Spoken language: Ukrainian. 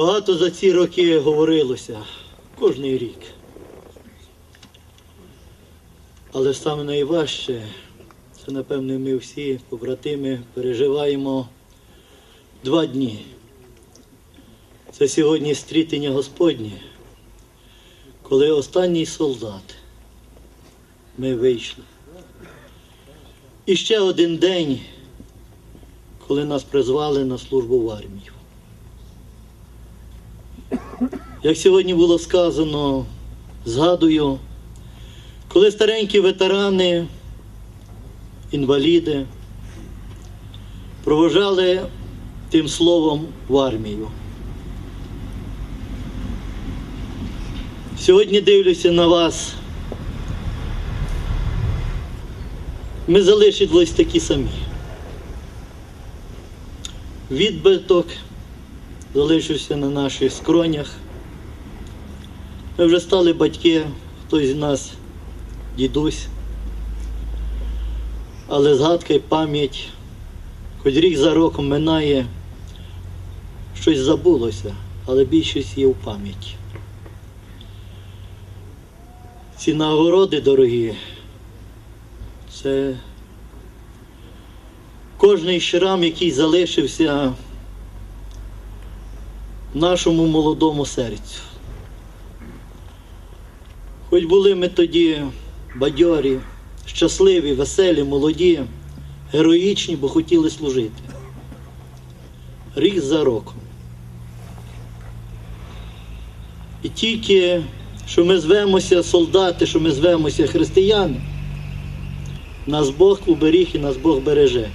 Багато за ці роки говорилося, кожний рік. Але саме найважче, це, напевне, ми всі, побратими, переживаємо два дні. Це сьогодні стрітення Господнє, коли останній солдат ми вийшли. І ще один день, коли нас призвали на службу в армію. Як сьогодні було сказано, згадую, коли старенькі ветерани, інваліди провожали тим словом в армію. Сьогодні дивлюся на вас. Ми залишились такі самі. Відбиток залишився на наших скронях. Ми вже стали батьки, хтось з нас дідусь. Але згадка і пам'ять, хоч рік за роком минає, щось забулося, але більшість є в пам'яті. Ці нагороди дорогі, це кожний шрам, який залишився в нашому молодому серцю. Хоч були ми тоді бадьорі, щасливі, веселі, молоді, героїчні, бо хотіли служити. Рік за роком. І тільки, що ми звемося солдати, що ми звемося християни, нас Бог уберіг і нас Бог береже.